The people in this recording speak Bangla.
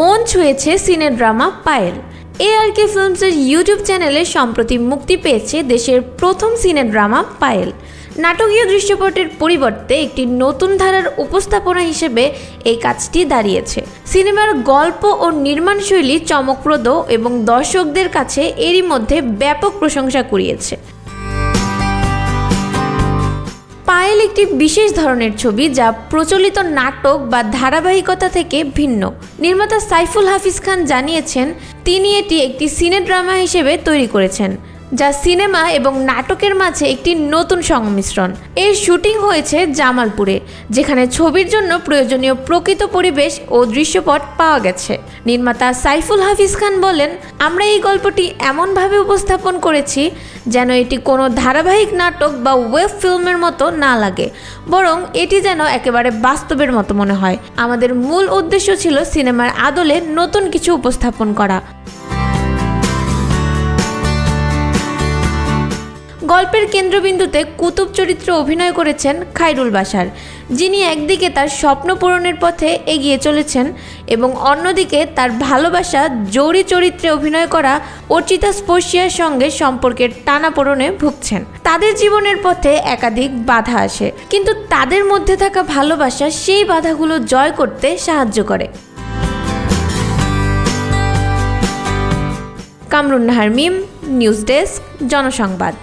মন ছুঁয়েছে cine drama Payel. A R K ফিল্মসের YouTube চ্যানেলে সম্প্রতি মুক্তি পেয়েছে দেশের প্রথম সিনে ড্রামা পায়েল। নাটকীয় দৃশ্যপটের পরিবর্তে একটি নতুন ধারার উপস্থাপনা হিসেবে এই কাজটি দাঁড়িয়েছে। সিনেমার গল্প ও নির্মাণশৈলী চমকপ্রদ এবং দর্শকদের কাছে এরই মধ্যে ব্যাপক প্রশংসা কুড়িয়েছে। পায়েল একটি বিশেষ ধরনের ছবি যা প্রচলিত নাটক বা ধারাবাহিকতা থেকে ভিন্ন। নির্মাতা সাইফুল হাফিজ খান জানিয়েছেন তিনি এটি একটি সিনে ড্রামা হিসেবে তৈরি করেছেন। যা সিনেমা এবং নাটকের মাঝে একটি নতুন সংমিশ্রণ। এর শুটিং হয়েছে জামালপুরে, যেখানে ছবির জন্য প্রয়োজনীয় প্রকৃত পরিবেশ ও দৃশ্যপট পাওয়া গেছে। নির্মাতা সাইফুল হাফিজ খান বলেন, আমরা এই গল্পটি এমনভাবে উপস্থাপন করেছি যেন এটি কোনো ধারাবাহিক নাটক বা ওয়েব ফিল্মের মতো না লাগে, বরং এটি যেন একেবারে বাস্তবের মতো মনে হয়। আমাদের মূল উদ্দেশ্য ছিল সিনেমার আদলে নতুন কিছু উপস্থাপন করা। গল্পের কেন্দ্রবিন্দুতে কুতুব চরিত্রে অভিনয় করেছেন খাইরুল বাসার যিনি একদিকে তার স্বপ্ন পূরণের পথে এগিয়ে চলেছেন এবং অন্যদিকে তার ভালোবাসা জৌরি চরিত্রে অভিনয় করা অর্চিতা স্পর্শিয়ার সঙ্গে সম্পর্কের টানাপোড়নে ভুগছেন। তাদের জীবনের পথে একাধিক বাধা আসে, কিন্তু তাদের মধ্যে থাকা ভালোবাসা সেই বাধাগুলো জয় করতে সাহায্য করে। Kamrun Nahar Mim, news desk, Janasangbad.